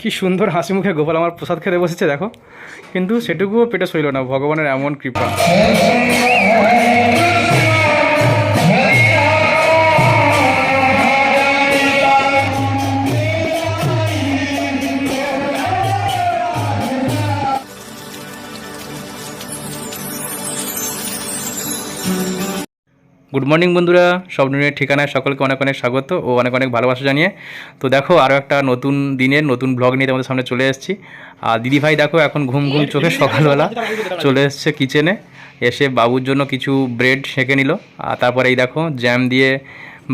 কি সুন্দর হাসি মুখে গোপাল আমার প্রসাদ খেতে বসেছে, দেখো। কিন্তু সেটুকুও পেটে সইল না, ভগবানের এমন কৃপা। গুড মর্নিং বন্ধুরা। সব নিয়ে ঠিকানায় সকলকে অনেক অনেক স্বাগত ও অনেক অনেক ভালোবাসা জানিয়ে। তো দেখো আরও একটা নতুন দিনের, নতুন ব্লগ নিয়ে তোমাদের সামনে চলে এসেছি। আর দিদিভাই দেখো, এখন ঘুম ঘুম চোখে সকালবেলা চলে এসছে কিচেনে এসে বাবুর জন্য কিছু ব্রেড সেঁকে নিল। আর তারপরে এই দেখো জ্যাম দিয়ে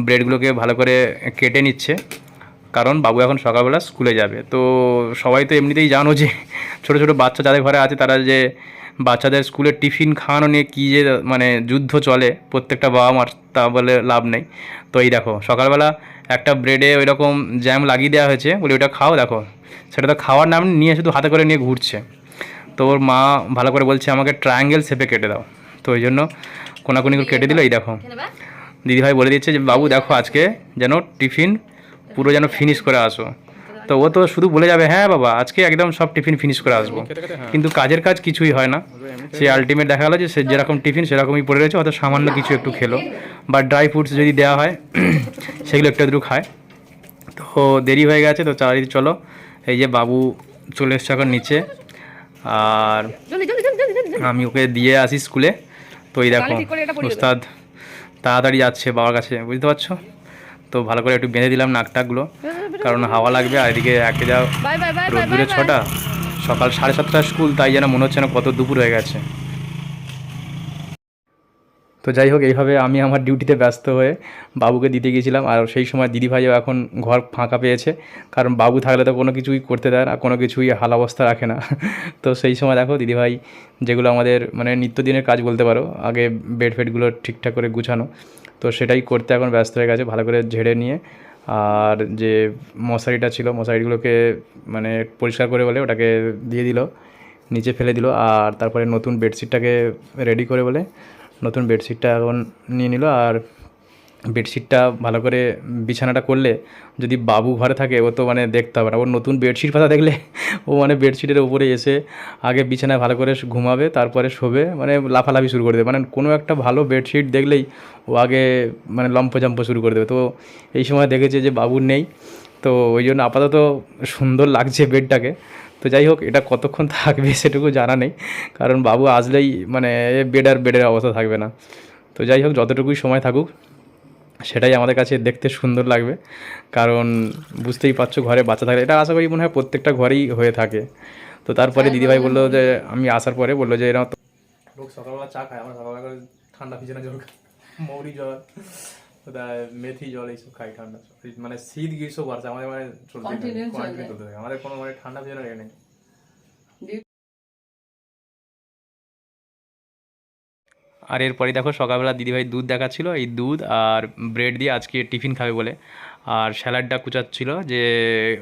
ব্রেডগুলোকে ভালো করে কেটে নিচ্ছে। কারণ বাবু এখন সকালবেলা স্কুলে যাবে। তো সবাই তো এমনিতেই জানো যে ছোটো ছোটো বাচ্চা যাদের ঘরে আছে তারা যে বাচ্চাদের স্কুলের টিফিন খাওয়ানো নিয়ে কী যে মানে যুদ্ধ চলে প্রত্যেকটা বাবা মার তা বলে লাভ নেই। তো এই দেখো সকালবেলা একটা ব্রেডে ওই রকম জ্যাম লাগিয়ে দেওয়া হয়েছে বলে ওটা খাও দেখো। সেটা তো খাওয়ার নাম নিয়ে শুধু হাতে করে নিয়ে ঘুরছে। তো ওর মা ভালো করে বলছে আমাকে ট্রায়াঙ্গেল শেপে কেটে দাও। তো ওই জন্য কোনাকুনি করে কেটে দিল এই দেখো। দিদিভাই বলে দিচ্ছে যে বাবু দেখো আজকে যেন টিফিন পুরো যেন ফিনিশ করে আসো। তো ও তো শুধু বলে যাবে হ্যাঁ বাবা আজকে একদম সব টিফিন ফিনিশ করে আসব। কিন্তু কাজের কাজ কিছুই হয় না। সে আলটিমেট দেখা গেলো যে সে যেরকম টিফিন সেরকমই পড়ে রয়েছে হয়তো সামান্য কিছু একটু খেলো। বা ড্রাই ফ্রুটস যদি দেওয়া হয় সেগুলো একটু একটু খায়। তো দেরি হয়ে গেছে তো চারিদিকে চলো। এই যে বাবু চলে এসছে এখন নিচে। আর আমি ওকে দিয়ে আসি স্কুলে। তো এই দেখো উস্তাদ তাড়াতাড়ি যাচ্ছে বাবার কাছে বুঝতে পারছ? তো ভালো করে একটু বেঁধে দিলাম নাকটাকগুলো কারণ হাওয়া লাগবে আর এদিকে একে যা রোদ্দুরে ছটা সকাল সাড়ে সাতটার স্কুল তাই যেন মনে হচ্ছে না কত দুপুর হয়ে গেছে। তো যাই হোক, এইভাবে আমি আমার ডিউটিতে ব্যস্ত হয়ে বাবুকে দিতে গিয়েছিলাম। আর সেই সময় দিদিভাইও এখন ঘর ফাঁকা পেয়েছে। কারণ বাবু থাকলে তো কোনো কিছুই করতে দেয় না, কোনো কিছুই হাল অবস্থা রাখে না। তো সেই সময় দেখো, দিদিভাই যেগুলো আমাদের মানে নিত্যদিনের কাজ বলতে পারো, আগে বেড ফেডগুলো ঠিকঠাক করে গুছানো। তো সেটাই করতে এখন ব্যস্ত হয়ে গেছে, ভালো করে ঝেড়ে নিয়ে। আর যে মশারিটা ছিল, মশারিগুলোকে মানে পরিষ্কার করে বলে ওটাকে দিয়ে দিল, নিচে ফেলে দিল। আর তারপরে নতুন বেডশিটটাকে রেডি করে বলে নতুন বেডশিটটা এখন নিয়ে নিল আর বেডশিটটা ভালো করে বিছানাটা করলে যদি বাবু ঘরে থাকে ও তো মানে দেখতে হবে না। ওর নতুন বেডশিট পাতা দেখলে ও মানে বেডশিটের ওপরে এসে আগে বিছানায় ভালো করে ঘুমাবে, তারপরে শোবে মানে লাফালাফি শুরু করে দেবে। মানে কোনো একটা ভালো বেডশিট দেখলেই ও আগে মানে লম্প জম্প শুরু করে দেবে। তো এই সময় দেখেছে যে বাবুর নেই, তো ওই জন্য আপাতত সুন্দর লাগছে বেডটাকে। তো যাই হোক এটা কতক্ষণ থাকবে সেটুকু জানা নেই। কারণ বাবু আসলেই মানে বেড আর বেডের অবস্থা থাকবে না। তো যাই হোক যতটুকুই সময় থাকুক সেটাই আমাদের কাছে দেখতে সুন্দর লাগবে। কারণ বুঝতেই পারছ ঘরে বাচ্চা থাকলে এটা আশা করি মনে হয় প্রত্যেকটা ঘরেই হয়ে থাকে। তো তারপরে দিদিভাই বলল যে আমি আসার পরে বলল যে এরকম লোক সকালবেলা চা খায় আমরা সকালবেলা করে ঠান্ডা ভিজে জল মৌরি জল। মেথি জল এইসব খাই ঠান্ডা মানে শীত গ্রীষ্ম বর্ষা আমাদের মানে চলতে থাকে, আমাদের কোনো মানে ঠান্ডা ভিজে নেই। আর এরপরে দেখো সকালবেলা দিদিভাই দুধ দেখাচ্ছিল এই দুধ আর ব্রেড দিয়ে আজকে টিফিন খাবে বলে। আর স্যালাডটা কুচাচ্ছিল যে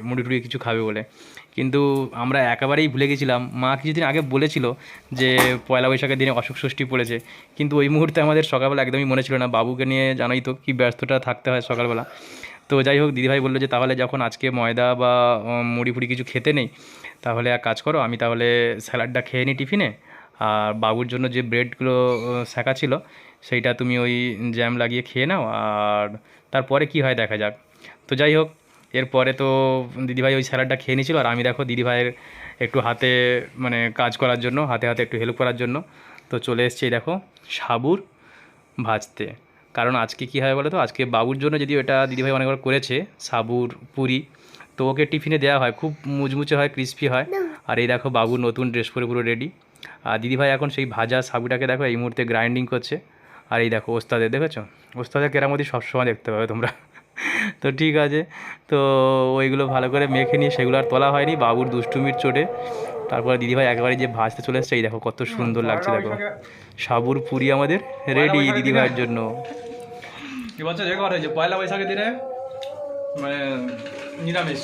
মুড়ি টুড়ি কিছু খাবে বলে। কিন্তু আমরা একেবারেই ভুলে গেছিলাম। মা কিছুদিন আগে বলেছিল যে পয়লা বৈশাখের দিনে অশোক ষষ্ঠী পড়েছে। কিন্তু ওই মুহূর্তে আমাদের সকালবেলা একদমই মনে ছিল না। বাবুকে নিয়ে জানাই তো কী ব্যস্ততা থাকতে হয় সকালবেলা। তো যাই হোক, দিদিভাই বলল যে, তাহলে যখন আজকে ময়দা বা মুড়ি ফুড়ি কিছু খেতে নেই, তাহলে এক কাজ করো, আমি তাহলে স্যালাডটা খেয়ে নিই টিফিনে। আর বাবুর জন্য যে ব্রেডগুলো শেখা ছিল, সেইটা তুমি ওই জ্যাম লাগিয়ে খেয়ে নাও। আর তারপরে কি হয় দেখা যাক। তো যাই হোক এরপরে তো দিদিভাই ওই স্যালাডটা খেয়ে নিয়েছিল আর আমি দেখো দিদিভাইয়ের একটু হাতে মানে কাজ করার জন্য হাতে হাতে একটু হেল্প করার জন্য তো চলে এসছে এই দেখো সাবুর ভাজতে। কারণ আজকে কী হয় বলো তো আজকে বাবুর জন্য যদি ওটা দিদিভাই অনেকবার করেছে সাবুর পুরি তো ওকে টিফিনে দেওয়া হয় খুব মুচমুচে হয় ক্রিস্পি হয়। আর এই দেখো বাবুর নতুন ড্রেস পরে পুরো রেডি আর দিদিভাই এখন সেই ভাজা সাবুটাকে দেখো এই মুহূর্তে গ্রাইন্ডিং করছে। আর এই দেখো ওস্তাদের দেখেছ? ওস্তাদের কেরামতি সবসময় দেখতে পাবে তোমরা। তো ঠিক আছে। তো ওইগুলো ভালো করে মেখে নিয়ে সেগুলো আর তোলা হয়নি। বাবুর দুষ্টুমির চোটে। তারপরে দিদিভাই একেবারে যে ভাজতে চলে এসছে এই দেখো কত সুন্দর লাগছে দেখো। সাবুর পুরি আমাদের রেডি দিদিভাইয়ের জন্য। যে ঘরে যে পয়লা বৈশাখের দিনে মানে নিরামিষ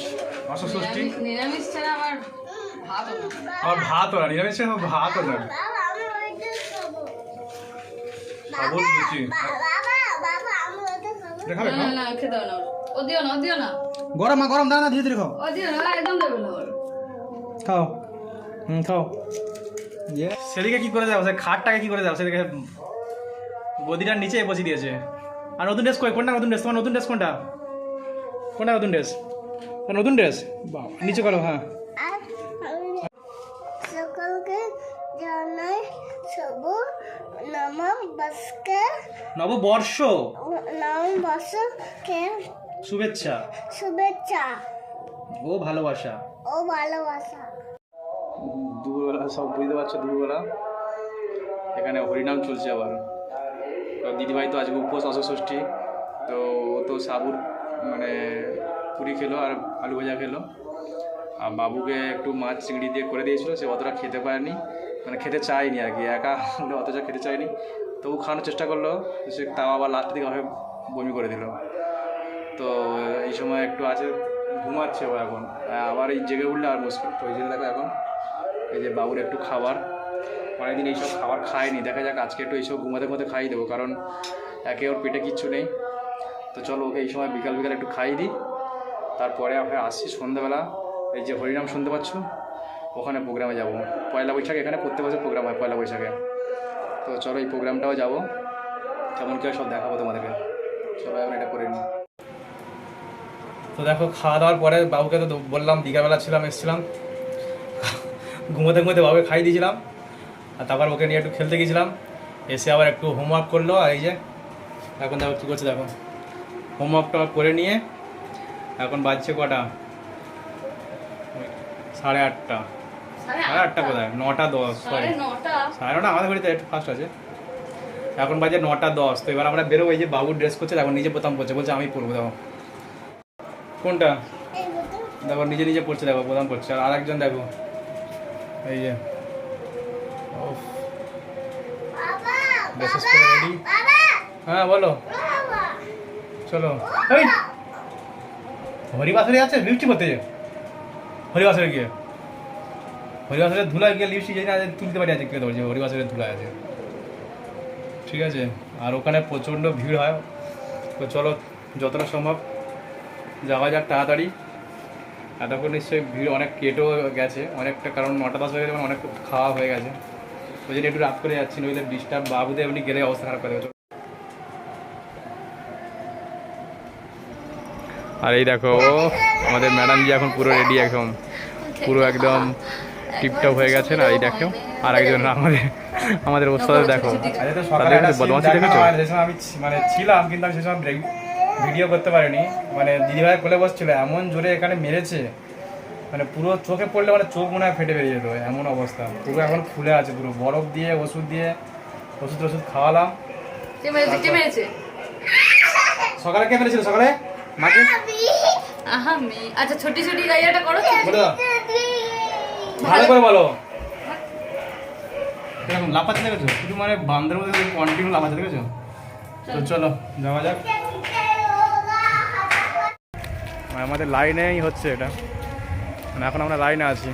অশোক নিরামিষ ছাড়া আবার আমার ভাত ওরা নিরামিষ ছাড়া ওইটা খাব সাবুর লুচি বাবা বাবা আমি ওইটা খাব না না না খেতে হবে না ও দিও না ও দিও না। গরম মা গরম দাঁড়া না ধীরে ধীরে খাও। ও দিয়ে না একদম দেবে না। খাও। হুম খাও। সেদিকে কি করে যাও? সে খাটটাকে কি করে যাও? সেদিকে গদিটার নিচে বসিয়ে দিয়েছে। আর নতুন ড্রেস কই? কোনটা নতুন ড্রেস? তোমার নতুন ড্রেস কোনটা? কোনটা নতুন ড্রেস? নতুন ড্রেস? নিচে করো হ্যাঁ। আর সকলকে জানাই শুভ নম বসকে নববর্ষ নম বসকে শুভেচ্ছা। শুভেচ্ছা। ও ভালোবাসা। ও ভালোবাসা। দুপুরবেলা সব বুঝতে পারছ দুপুরবেলা? এখানে হরিনাম চলছে আবার। তো দিদিভাই তো আজকে উপোস অষষ্ঠী তো ও তো সাবুর মানে পুরি খেলো আর আলু ভাজা খেলো। আর বাবুকে একটু মাছ চিংড়ি দিয়ে করে দিয়েছিল সে অতটা খেতে পারেনি। মানে খেতে চায়নি আর কি একা অতটা খেতে চায়নি। তবু খাওয়ানোর চেষ্টা করল, সে তাও আবার লাস্ট দিকে ভাবে বমি করে দিল। তো এই সময় একটু আছে, ঘুমাচ্ছে ও এখন। আবার এই জেগে উঠলে আর মুশকিল। তো ওই জন্য দেখো এখন, এই যে বাবুর একটু খাবার। অনেকদিন এইসব খাবার খায়নি। দেখা যাক আজকে একটু এইসব ঘুমাতে ঘুমাতে খাইয়ে দেবো, কারণ একে ওর পেটে কিচ্ছু নেই। তো চলো ওকে এই সময় বিকাল বিকাল একটু খাইয়ে দিই। তারপরে আমরা আসছি সন্ধ্যাবেলা। এই যে হরিনাম শুনতে পাচ্ছ? ওখানে প্রোগ্রামে যাব। পয়লা বৈশাখে এখানে প্রত্যেক বছর প্রোগ্রাম হয়, পয়লা বৈশাখে। তো চলো এই প্রোগ্রামটাও যাব। কেমন কী হয় সব দেখাবো তোমাদেরকে। চলো এখন এটা করে নিই তো দেখো, খাওয়া দাওয়ার পরে বাবুকে তো বললাম, বিকালবেলা ছিলাম, এসেছিলাম। ঘুমোতে ঘুমোতে বাবুকে খাই দিয়েছিলাম। আর তারপর ওকে নিয়ে একটু খেলতে গেছিলাম এসে আবার একটু হোমওয়ার্ক করল, আর এই যে, এখন দেখো কী করছে, দেখো। হোমওয়ার্কটা করে নিয়ে, এখন বাজছে কটা? সাড়ে আটটা। সাড়ে আটটা কোথায় নটা দশ সরি সাড়ে নটা। আমাদের ঘড়িতে একটু ফাস্ট আছে। এখন বাজে নটা দশ তো এবার আমরা বেরোবো এই যে বাবু ড্রেস করছে এখন নিজে প্রথম পড়ছে বলছে আমি পরবো দেখো। কোনটা? দেখো নিজে নিজে পড়ছে দেখো প্রথম পড়ছে আর আরেকজন দেখো এই যে। হ্যাঁ বলো। চলো। এই! হরিবাসরে আছে লিপস্টিক করতে যে। হরিবাসরে গিয়ে। হরিবাসরের ধুলায় গিয়ে লিপস্টিক জানি না তুলতে পারি আছে কে বলছে হরিবাসরের ধুলায় আছে। ঠিক আছে? আর ওখানে প্রচণ্ড ভিড় হয়। তো চলো, যতটা সম্ভব যাওয়া যাক তাড়াতাড়ি। এতক্ষণ নিশ্চয়ই ভিড় অনেক কেটেও গেছে, অনেকটা কারণ নটা দশ হয়ে গেছে, অনেক খাওয়া হয়ে গেছে। ওই জন্য একটু রাত করে যাচ্ছি, নইলে ডিস্টার্ব বাবুদের এমনি গেলে অবস্থা খারাপ করে দেবে। আর এই দেখো আমাদের ম্যাডাম জি এখন পুরো রেডি একদম। পুরো একদম টিপটপ হয়ে গেছে না এই দেখো আর একজন আমাদের আমাদের ওস্তাদ দেখো। আরে তো সকালে তাদের বদমাশি দেখেছ? আমি মানে ছিলাম কিন্তু আমি সে সময় ভিডিও করতে পারিনি। মানে দিদিভাই কোলে বসছিল এমন জোরে এখানে মেরেছে মানে পুরো চোখে পড়লে মানে চোখ মনে হয় ফেটে বেরিয়ে যেত এমন অবস্থা। পুরো এখন ফুলে আছে পুরো বরফ দিয়ে ওষুধ দিয়ে ওষুধ ওষুধ খাওয়ালাম। সকালে কে মেরেছিল সকালে? মাকে? আহা মে আচ্ছা ছোটি ছোটি গাইয়াটা করো। বলে। ভালো করে বলো। এরকম লাফাচ্ছে দেখেছ? শুধু মানে বান্ধের মধ্যে কন্টিনিউ লাফাচ্ছে দেখেছ? তো চলো। যাওয়া যাক। মানে আমাদের লাইনেই হচ্ছে এটা। মানে এখন আমরা লাইনে আছি।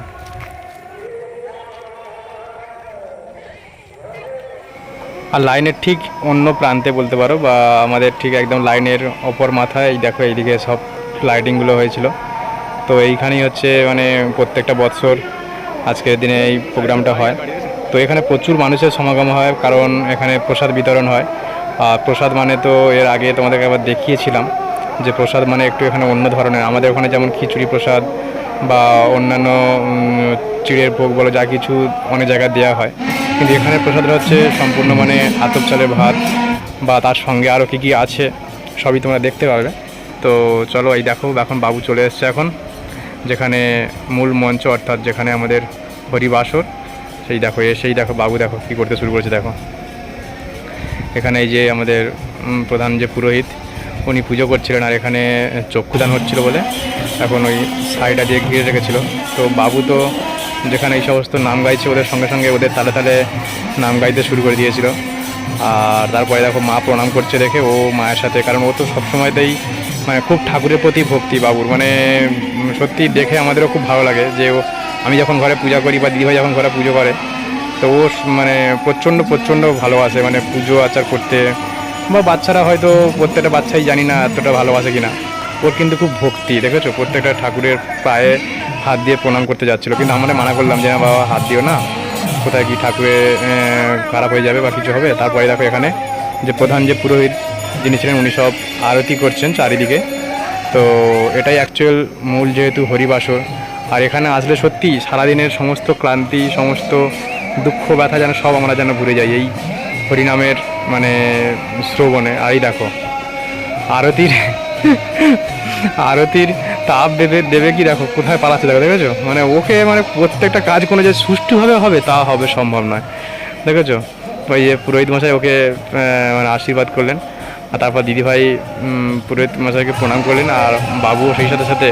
আর লাইনের ঠিক অন্য প্রান্তে বলতে পারো বা আমাদের ঠিক একদম লাইনের অপর মাথায় এই দেখো এইদিকে সব লাইটিংগুলো হয়েছিল। তো এইখানেই হচ্ছে মানে প্রত্যেকটা বৎসর আজকের দিনে এই প্রোগ্রামটা হয়। তো এখানে প্রচুর মানুষের সমাগম হয়, কারণ এখানে প্রসাদ বিতরণ হয়। আর প্রসাদ মানে তো এর আগে তোমাদেরকে আবার দেখিয়েছিলাম যে প্রসাদ মানে একটু এখানে অন্য ধরনের। আমাদের ওখানে যেমন খিচুড়ি প্রসাদ বা অন্যান্য চিড়ের ভোগ বলো, যা কিছু অনেক জায়গায় দেওয়া হয়। কিন্তু এখানে প্রসাদটা হচ্ছে সম্পূর্ণ মানে আতপ চালের ভাত বা তার সঙ্গে আরও কী কী আছে, সবই তোমরা দেখতে পারবে। তো চলো এই দেখো, এখন বাবু চলে এসছে এখন। যেখানে মূল মঞ্চ অর্থাৎ যেখানে আমাদের হরিবাসর, সেই দেখো সেই দেখো, বাবু দেখো কী করতে শুরু করেছে, দেখো। এখানে এই যে আমাদের প্রধান যে পুরোহিত, উনি পুজো করছিলেন আর এখানে চক্ষুদান হচ্ছিল বলে। এখন ওই সাইডটা দিয়ে ঘিরে রেখেছিল। তো বাবু তো যেখানে এই সমস্ত নাম গাইছে ওদের সঙ্গে সঙ্গে ওদের তালে তালে নাম গাইতে শুরু করে দিয়েছিল। আর তারপরে দেখো মা প্রণাম করছে দেখে, ও মায়ের সাথে, কারণ ও তো সবসময়তেই মানে খুব ঠাকুরের প্রতি ভক্তি বাবুর মানে সত্যি দেখে আমাদেরও খুব ভালো লাগে যে ও, আমি যখন ঘরে পূজা করি বা দিদিভাই যখন ঘরে পুজো করে, তো ও মানে প্রচণ্ড প্রচণ্ড ভালোবাসে মানে পুজো আচার করতে। বা বাচ্চারা হয়তো প্রত্যেকটা বাচ্চাই জানি না এতটা ভালোবাসে কিনা। ওর কিন্তু খুব ভক্তি, দেখেছ? প্রত্যেকটা ঠাকুরের পায়ে হাত দিয়ে প্রণাম করতে যাচ্ছিল। কিন্তু আমরা মানা করলাম যে, না বাবা, হাত দিও না। কোথায় কি ঠাকুরে খারাপ হয়ে যাবে বা কিছু হবে? তারপরে দেখো এখানে যে প্রধান যে পুরোহিত যিনি ছিলেন উনি সব আরতি করছেন চারিদিকে। তো এটাই অ্যাকচুয়াল মূল যেহেতু হরিবাসর। আর এখানে আসলে সত্যি সারাদিনের সমস্ত ক্লান্তি, সমস্ত দুঃখ, ব্যথা যেন সব আমরা যেন ভুলে যাই এই হরিনামের মানে শ্রবণে। আরই দেখো, আরতির আরতির তাপ দেবে দেবে কি দেখো, কোথায় পালাচ্ছে দেখো, দেখেছ? মানে ওকে মানে প্রত্যেকটা কাজ কোনো যে সুষ্ঠুভাবে হবে তা হবে সম্ভব নয়। দেখেছ? ওই যে পুরোহিত মশাই ওকে মানে আশীর্বাদ করলেন। আর তারপর দিদিভাই পুরোহিত মশাইকে প্রণাম করলেন আর বাবুও সেই সাথে সাথে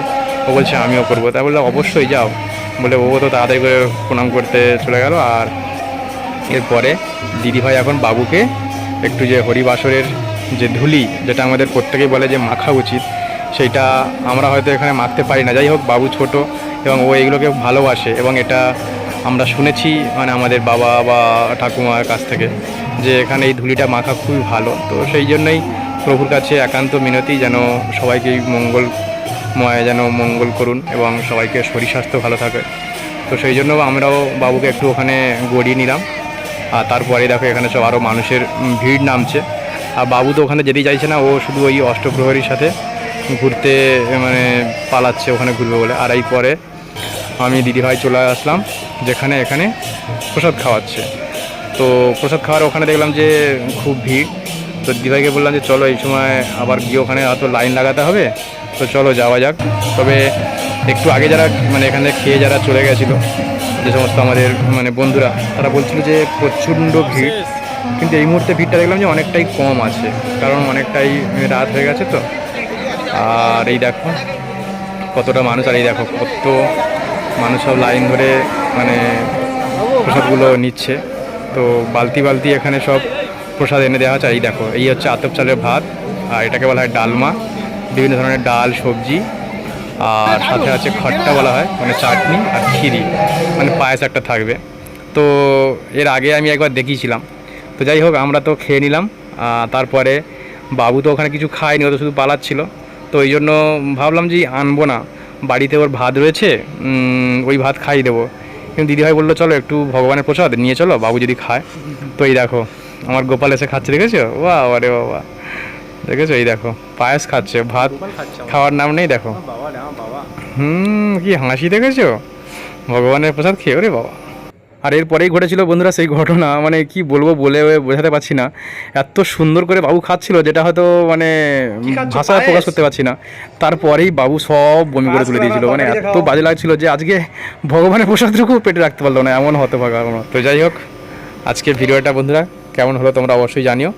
ও বলছে, আমিও করব। তাই বললে, অবশ্যই যাও। বলে ও তো তাড়াতাড়ি করে প্রণাম করতে চলে গেল। আর এরপরে দিদিভাই এখন বাবুকে একটু যে হরিবাসরের যে ধুলি, যেটা আমাদের প্রত্যেকেই বলে যে মাখা উচিত, সেইটা আমরা হয়তো এখানে মাখতে পারি না। যাই হোক, বাবু ছোট এবং ও এগুলোকে ভালোবাসে এবং এটা আমরা শুনেছি মানে আমাদের বাবা বা ঠাকুমার কাছ থেকে, যে এখানে এই ধুলিটা মাখা খুবই ভালো। তো সেই জন্যই প্রভুর কাছে একান্ত মিনতি যেন সবাইকেই মঙ্গলময় যেন মঙ্গল করুন এবং সবাইকে শরীর স্বাস্থ্য ভালো থাকে। তো সেই জন্য আমরাও বাবুকে একটু ওখানে গড়িয়ে নিলাম। আর তারপরে দেখো এখানে সব আরও মানুষের ভিড় নামছে। আর বাবু তো ওখানে যেতেই চাইছে না, ও শুধু ওই অষ্টপ্রহরীর সাথে ঘুরতে মানে পালাচ্ছে ওখানে ঘুরবে বলে। আর এই পরে আমি দিদিভাই চলে আসলাম, যেখানে এখানে প্রসাদ খাওয়াচ্ছে। তো প্রসাদ খাওয়ার ওখানে দেখলাম যে খুব ভিড়। তো দিদিভাইকে বললাম যে চলো এই সময় আবার গিয়ে ওখানে এত লাইন লাগাতে হবে। তো চলো যাওয়া যাক। তবে একটু আগে যারা মানে এখানে খেয়ে যারা চলে গেছিল, যে সমস্ত আমাদের মানে বন্ধুরা, তারা বলছিল যে প্রচণ্ড ভিড়। কিন্তু এই মুহূর্তে ভিড়টা দেখলাম যে অনেকটাই কম আছে, কারণ অনেকটাই রাত হয়ে গেছে তো। আর এই দেখো, কতটা মানুষ, আর এই দেখো কত মানুষ সব লাইন ধরে মানে প্রসাদগুলো নিচ্ছে। তো বালতি বালতি এখানে সব প্রসাদ এনে দেওয়া এই দেখো, এই হচ্ছে আতপ চালের ভাত, আর এটাকে বলা হয় ডালমা। বিভিন্ন ধরনের ডাল, সবজি, আর সাথে আছে খট্টা বলা হয় মানে চাটনি আর ক্ষীরি মানে পায়েস একটা থাকবে। তো এর আগে আমি একবার দেখিয়েছিলাম। তো যাই হোক, আমরা তো খেয়ে নিলাম। তারপরে বাবু তো ওখানে কিছু খায়নি, ও তো শুধু পালাচ্ছিল। তো এই জন্য ভাবলাম যে আনব না। বাড়িতে ওর ভাত রয়েছে ওই ভাত খাইয়ে দেবো। কিন্তু দিদিভাই বলল চলো একটু ভগবানের প্রসাদ নিয়ে চলো বাবু যদি খায়। তো এই দেখো আমার গোপাল এসে খাচ্ছে দেখেছ? বা আরে বাবা। দেখেছ? এই দেখো পায়েস খাচ্ছে ভাত খাওয়ার নাম নেই দেখো। হুম কি হাসি দেখেছ? ভগবানের প্রসাদ খেয়ে রে বাবা। আর এরপরেই ঘটেছিল বন্ধুরা সেই ঘটনা মানে কি বলব বলে বোঝাতে পারছি না। এত সুন্দর করে বাবু খাচ্ছিল যেটা হয়তো মানে? ভাষায় প্রকাশ করতে পারছি না। তারপরেই বাবু সব বমি করে তুলে দিয়েছিল। মানে এত বাজে লাগছিল যে আজকে ভগবানের প্রসাদটুকু পেটে রাখতে পারল না এমন হতে পারল তো যাই হোক আজকের ভিডিওটা বন্ধুরা কেমন হলো তোমরা অবশ্যই জানিও।